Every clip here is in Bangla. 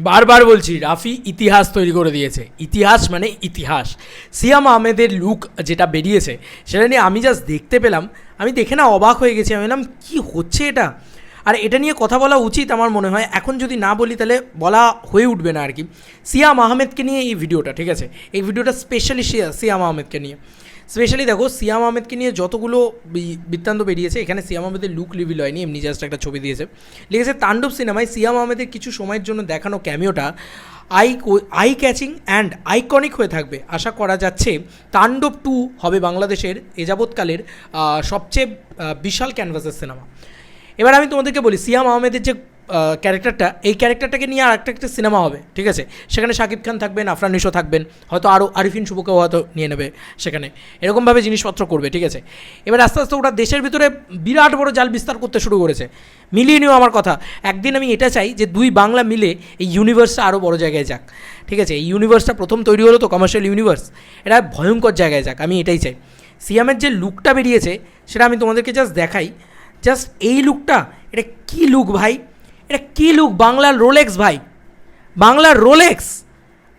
বারবার বলছি, রাফি ইতিহাস তৈরি করে দিয়েছে। ইতিহাস মানে ইতিহাস। সিয়াম আহমেদের লুক যেটা বেরিয়েছে, সেটা নিয়ে আমি জাস্ট দেখতে পেলাম। আমি দেখে না অবাক হয়ে গেছি। আমি বললাম, কী হচ্ছে এটা? আর এটা নিয়ে কথা বলা উচিত আমার মনে হয়। এখন যদি না বলি, তাহলে বলা হয়ে উঠবে না আর কি। সিয়াম আহমেদকে নিয়ে এই ভিডিওটা, ঠিক আছে? এই ভিডিওটা স্পেশালি সিয়াম আহমেদকে নিয়ে। স্পেশালি দেখো সিয়াম আহমেদকে নিয়ে যতগুলো বৃত্তান্ত বেরিয়েছে, এখানে সিয়াম আহমেদের লুক রিভিল হয়নি, এমনি জাস্ট একটা ছবি দিয়েছে। লিখেছে, তাণ্ডব সিনেমায় সিয়াম আহমেদের কিছু সময়ের জন্য দেখানো ক্যামিওটা eye eye catching and iconic হয়ে থাকবে। আশা করা যাচ্ছে তাণ্ডব টু হবে বাংলাদেশের এ যাবৎকালের সবচেয়ে বিশাল ক্যানভাসের সিনেমা। এবার আমি তোমাদেরকে বলি সিয়াম আহমেদের যে ক্যারেক্টারটা এই ক্যারেক্টারটাকে নিয়ে আর একটা একটা সিনেমা হবে, ঠিক আছে? সেখানে শাকিব খান থাকবেন, আফরান নিশো থাকবেন, হয়তো আরও আরিফিন শুভকেও হয়তো নিয়ে নেবে সেখানে। এরকমভাবে জিনিসপত্র করবে, ঠিক আছে? এবার আস্তে আস্তে ওটা দেশের ভিতরে বিরাট বড় জাল বিস্তার করতে শুরু করেছে। মিলিয়ে নিও আমার কথা। একদিন আমি এটা চাই যে দুই বাংলা মিলে এই ইউনিভার্সটা আরও বড় জায়গায় যাক, ঠিক আছে? এই ইউনিভার্সটা প্রথম তৈরি হলো তো কমার্শিয়াল ইউনিভার্স এটা ভয়ঙ্কর জায়গায় যাক, আমি এটাই চাই। সিয়ামের যে লুকটা বেরিয়েছে, সেটা আমি তোমাদেরকে জাস্ট দেখাই। জাস্ট এই লুকটা এটা কী লুক ভাই? এটা কী লুক বাংলার রোলেক্স ভাই। বাংলার রোলেক্স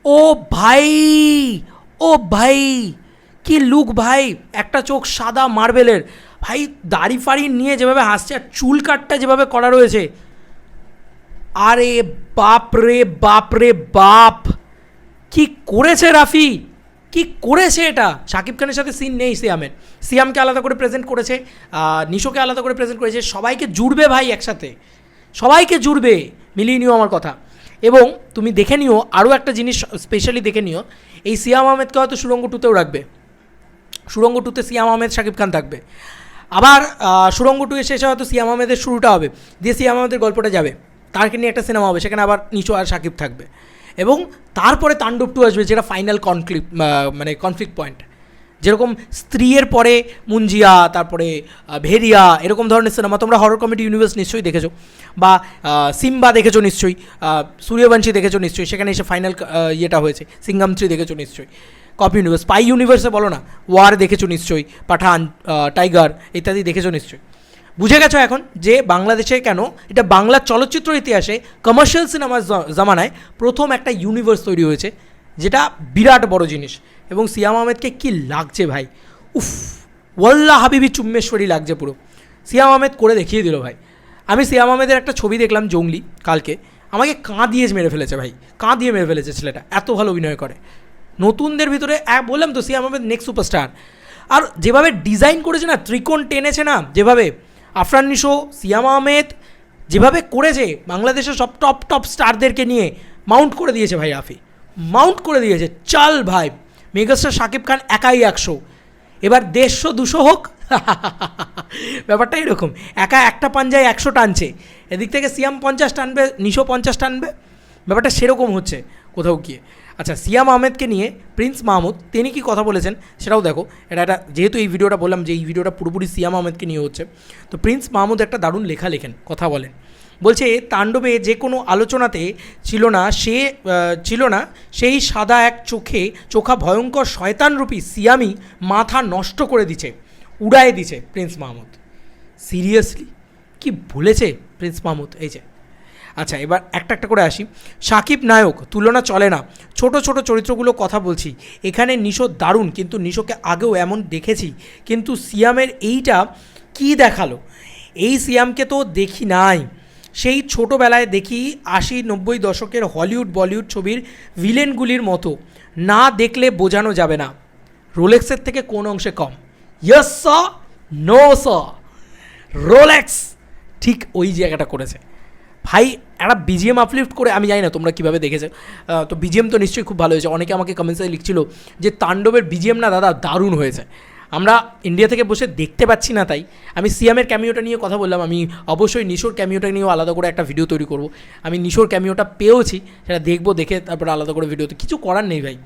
ও ভাই ও ভাই, কি লুক ভাই? একটা চোখ সাদা মার্বেলের। ভাই, দাড়ি ফাড়ি নিয়ে যেভাবে হাসছে আর চুল কাটটা যেভাবে করা রয়েছে। আরে বাপ রে বাপ! রে বাপ কি করেছে রাফি? কি করেছে এটা? শাকিব খানের সাথে সিন নেই সিয়ামের। সিয়ামকে আলাদা করে প্রেজেন্ট করেছে নিশোকে আলাদা করে প্রেজেন্ট করেছে। সবাইকে জুড়বে ভাই একসাথে। সবাইকে জুড়বে, মিলিয়ে নিও আমার কথা। এবং তুমি দেখে নিও, আরও একটা জিনিস স্পেশালি দেখে নিও, এই সিয়াম আহমেদকে হয়তো সুরঙ্গ টুতেও রাখবে। সুরঙ্গ টুতে সিয়াম আহমেদ, শাকিব খান থাকবে। আবার সুরঙ্গ টু শেষে হয়তো সিয়াম আহমেদের শুরুটা হবে, দিয়ে সিয়াম আহমেদের গল্পটা যাবে। তারকে নিয়ে একটা সিনেমা হবে, সেখানে আবার নিচু আর শাকিব থাকবে। এবং তারপরে তাণ্ডব টু আসবে, যেটা ফাইনাল কনফ্লিক্ট মানে কনফ্লিক্ট পয়েন্ট যেরকম স্ত্রীর পরে মুঞ্জিয়া, তারপরে ভেরিয়া, এরকম ধরনের সিনেমা তোমরা হরর কমেডি ইউনিভার্স নিশ্চয়ই দেখেছ। বা সিম্বা দেখেছ নিশ্চয়ই সূর্যবংশী দেখেছ নিশ্চয়ই, সেখানে এসে ফাইনাল ইয়েটা হয়েছে সিঙ্গাম থ্রি দেখেছ নিশ্চয়ই। কপি ইউনিভার্স পাই ইউনিভার্সে বলো না ওয়ার দেখেছ নিশ্চয়ই, পাঠান টাইগার ইত্যাদি দেখেছ নিশ্চয়ই। বুঝে গেছো এখন যে বাংলাদেশে কেন এটা বাংলা চলচ্চিত্র ইতিহাসে কমার্শিয়াল সিনেমার জামানায় প্রথম একটা ইউনিভার্স তৈরি হয়েছে, যেটা বিরাট বড় জিনিস। এবং সিয়াম আহমেদকে কি লাগছে ভাই? উফ ওয়াল্লা হাবিবি চুম্মেশ্বরী লাগছে পুরো। সিয়াম আহমেদ করে দেখিয়ে দিল ভাই। আমি সিয়াম আহমেদের একটা ছবি দেখলাম জঙ্গলি কালকে। আমাকে কাঁ দিয়ে মেরে ফেলেছে ভাই, কাঁ দিয়ে মেরে ফেলেছে ছেলেটা, এত ভালো অভিনয় করে। নতুনদের ভিতরে বললাম তো সিয়াম আহমেদ নেক্সট সুপারস্টার আর যেভাবে ডিজাইন করেছে না, ত্রিকোণ টেনেছে না, যেভাবে আফরান নিশো, সিয়াম আহমেদ যেভাবে করেছে, বাংলাদেশের সব টপ টপ স্টারদেরকে নিয়ে মাউন্ট করে দিয়েছে ভাই রাফি। মাউন্ট করে দিয়েছে, চাল ভাই। মেগাস্টার শাকিব খান একাই একশো। এবার দেড়শো, দুশো হোক। ব্যাপারটা এরকম। একা একটা পাঞ্জায় একশো টানছে। এদিক থেকে সিয়াম পঞ্চাশ টানবে, নিশো পঞ্চাশ টানবে। ব্যাপারটা সেরকম হচ্ছে কোথাও গিয়ে। আচ্ছা সিয়াম আহমেদকে নিয়ে প্রিন্স মাহমুদ, তিনি কি কথা বলেছেন সেটাও দেখো। এটা একটা যেহেতু এই ভিডিওটা বললাম যে এই ভিডিওটা পুরোপুরি সিয়াম আহমেদকে নিয়ে হচ্ছে। তো প্রিন্স মাহমুদ একটা দারুণ লেখা লেখেন, কথা বলেন। বলছে, তাণ্ডবে যে কোনো আলোচনাতে ছিল না, সে ছিল না, সেই সাদা এক চোখে চোখা ভয়ঙ্কর শয়তানরূপী সিয়ামি মাথা নষ্ট করে দিছে, উড়ায় দিছে প্রিন্স মাহমুদ। সিরিয়াসলি? কি বলেছে প্রিন্স মাহমুদ? এই যে। আচ্ছা এবার একটা একটা করে আসি। সাকিব নায়ক, তুলনা চলে না। ছোট ছোট চরিত্রগুলো কথা বলছি। এখানে নিশো দারুণ, কিন্তু নিশোকে আগেও এমন দেখেছি। কিন্তু সিয়ামের এইটা কি দেখাল? এই সিয়ামকে তো দেখি নাই। সেই ছোটোবেলায় দেখি আশি নব্বই দশকের হলিউড, বলিউড ছবির ভিলেনগুলির মতো। না দেখলে বোঝানো যাবে না। রোলেক্সের থেকে কোন অংশে কম? ইয়স স নো স রোলেক্স! ঠিক ওই জায়গাটা করেছে। ভাই, একটা বিজিএম আপলিফ্ট করে, আমি জানি না তোমরা কীভাবে দেখেছ। তো বিজিএম তো নিশ্চয়ই খুব ভালো হয়েছে। অনেকে আমাকে কমেন্টসে লিখছিল যে, তাণ্ডবের বিজিএম না দাদা দারুণ হয়েছে। আমরা ইন্ডিয়া থেকে বসে দেখতে পাচ্ছি না তাই। আমি সিয়ামের ক্যামিওটা নিয়ে কথা বললাম, আমি অবশ্যই নিশোর ক্যামিওটা নিয়েও আলাদা করে একটা ভিডিও তৈরি করব। আমি নিশোর ক্যামিওটা পেয়েওছি, সেটা দেখব, দেখে তারপরে আলাদা করে ভিডিওতে কিছু করার নেই ভাই।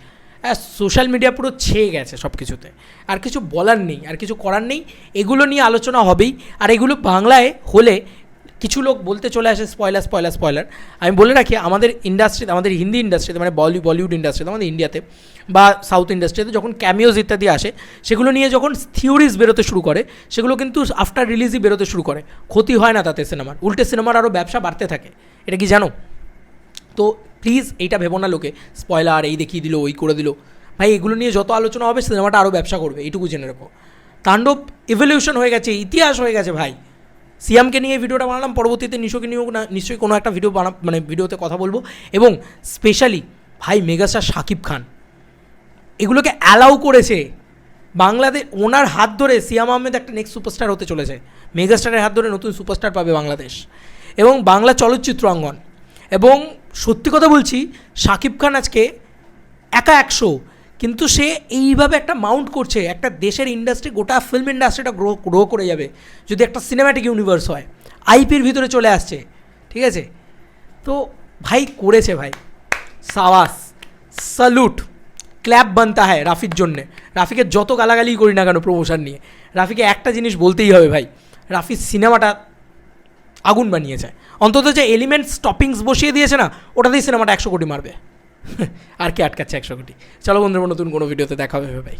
হ্যাঁ সোশ্যাল মিডিয়া পুরো ছেয়ে গেছে সব কিছুতে আর কিছু বলার নেই, আর কিছু করার নেই। এগুলো নিয়ে আলোচনা হবেই। আর এগুলো বাংলায় হলে কিছু লোক বলতে চলে আসে স্পয়লার স্পয়লার স্পয়লার আমি বলে রাখি, আমাদের ইন্ডাস্ট্রিতে আমাদের হিন্দি ইন্ডাস্ট্রিতে মানে বলি বলিউড ইন্ডাস্ট্রিতে আমাদের ইন্ডিয়াতে বা সাউথ ইন্ডাস্ট্রিতে যখন ক্যামিওজ ইত্যাদি আসে, সেগুলো নিয়ে যখন থিওরিজ বেরোতে শুরু করে, সেগুলো কিন্তু আফটার রিলিজই বেরোতে শুরু করে। ক্ষতি হয় না তাতে সিনেমার উল্টে সিনেমার আরও ব্যবসা বাড়তে থাকে। এটা কি জানো? তো প্লিজ এইটা ভেবো না লোকে। স্পয়লার এই দেখিয়ে দিল, ওই করে দিল। ভাই, এগুলো নিয়ে যত আলোচনা হবে সিনেমাটা আরও ব্যবসা করবে, এইটুকু জেনে রাখো। তাণ্ডব ইভলিউশন হয়ে গেছে, ইতিহাস হয়ে গেছে, ভাই। সিয়ামকে নিয়ে ভিডিওটা বানালাম, পরবর্তীতে নিশোকে নিয়েও নিশ্চয়ই কোনো একটা ভিডিও বানা মানে ভিডিওতে কথা বলব। এবং স্পেশালি ভাই মেগাস্টার শাকিব খান। এগুলোকে অ্যালাউ করেছে। বাংলাদেশ ওনার হাত ধরে সিয়াম আহমেদ একটা নেক্সট সুপারস্টার হতে চলেছে। মেগাস্টারের হাত ধরে নতুন সুপারস্টার পাবে বাংলাদেশ। এবং বাংলা চলচ্চিত্র অঙ্গন। এবং সত্যি কথা বলছি শাকিব খান আজকে একা একশো কিন্তু সে এইভাবে একটা মাউন্ট করছে, একটা দেশের ইন্ডাস্ট্রি গোটা ফিল্ম ইন্ডাস্ট্রিটা গ্রো গ্রো করে যাবে, যদি একটা সিনেম্যাটিক ইউনিভার্স হয় আইপির ভিতরে চলে আসছে, ঠিক আছে? তো ভাই করেছে ভাই। সাওয়াস স্যালুট ক্ল্যাপ বানতা হয় রাফির জন্যে। রাফিকে যত গালাগালি করি না কেন প্রমোশন নিয়ে, রাফিকে একটা জিনিস বলতেই হবে ভাই, রাফির সিনেমাটা আগুন বানিয়েছে। অন্তত যে এলিমেন্টস টপিংস বসিয়ে দিয়েছে না, ওটাতেই সিনেমাটা একশো কোটি মারবে। আর কি আটকাচ্ছে একশো কোটি? চলো বন্ধুরা নতুন কোনো ভিডিওতে দেখা হবে ভাই